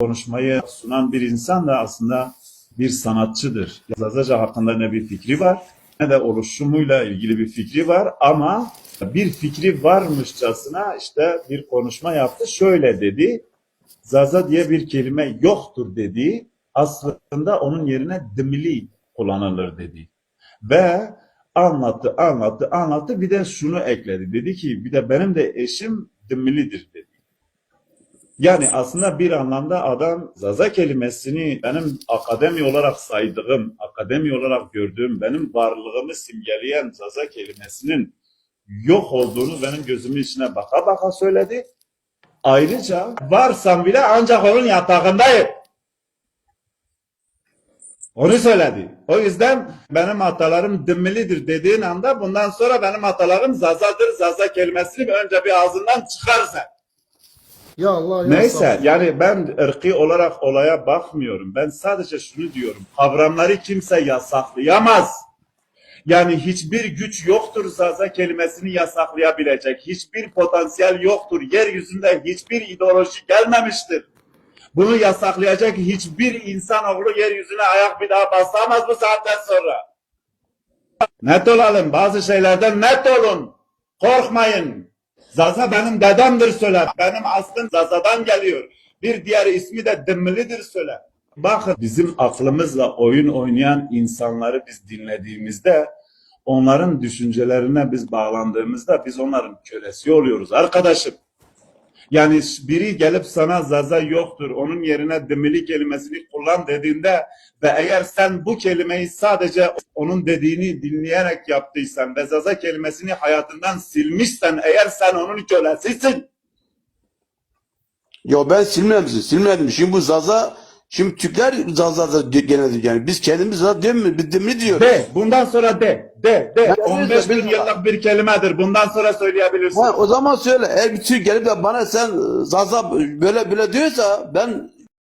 konuşmayı sunan bir insan da aslında bir sanatçıdır. Zazaca hakkında ne bir fikri var ne de oluşumuyla ilgili bir fikri var ama bir fikri varmışçasına işte bir konuşma yaptı. Şöyle dedi, Zaza diye bir kelime yoktur dedi. Aslında onun yerine dimli kullanılır dedi. Ve anlattı, anlattı, anlattı. Bir de şunu ekledi. Dedi ki bir de benim de eşim dimlidir dedi. Yani aslında bir anlamda adam Zaza kelimesini benim akademi olarak saydığım, akademi olarak gördüğüm, benim varlığımı simgeleyen Zaza kelimesinin yok olduğunu benim gözümün içine baka baka söyledi. Ayrıca varsam bile ancak onun yatağındayım. Onu söyledi. O yüzden benim atalarım dımmilidir dediğin anda bundan sonra benim atalarım Zazadır. Zaza kelimesini önce bir ağzından çıkarsa. Ya Allah ya Neyse Allah. yani ben ırkı olarak olaya bakmıyorum. Ben sadece şunu diyorum. Kavramları kimse yasaklayamaz. Yani hiçbir güç yoktur Zaza kelimesini yasaklayabilecek. Hiçbir potansiyel yoktur. Yeryüzünde hiçbir ideoloji gelmemiştir. Bunu yasaklayacak hiçbir insanoğlu yeryüzüne ayak bir daha basamaz bu saatten sonra. Net olalım. Bazı şeylerden net olun. Korkmayın. Zaza benim dedemdir söyle. Benim aslım Zaza'dan geliyor. Bir diğer ismi de Dımmılı'dır söyle. Bakın bizim aklımızla oyun oynayan insanları biz dinlediğimizde onların düşüncelerine biz bağlandığımızda biz onların kölesi oluyoruz arkadaşım. Yani biri gelip sana Zaza yoktur, onun yerine Dımmili kelimesini kullan dediğinde ve eğer sen bu kelimeyi sadece onun dediğini dinleyerek yaptıysan ve Zaza kelimesini hayatından silmişsen eğer sen onun kölesisin. Ya ben silmemişim, silmedim. Şimdi bu Zaza, şimdi Türkler Zaza'da genelde yani. Biz kendimiz Zaza demiyoruz, biz dimli diyoruz. De, bundan sonra de, de, de. Ben 15 bin yıllık bir kelimedir. Bundan sonra söyleyebilirsin. Ha, o zaman söyle. Eğer bir Türk gelip de bana sen Zaza böyle böyle diyorsa ben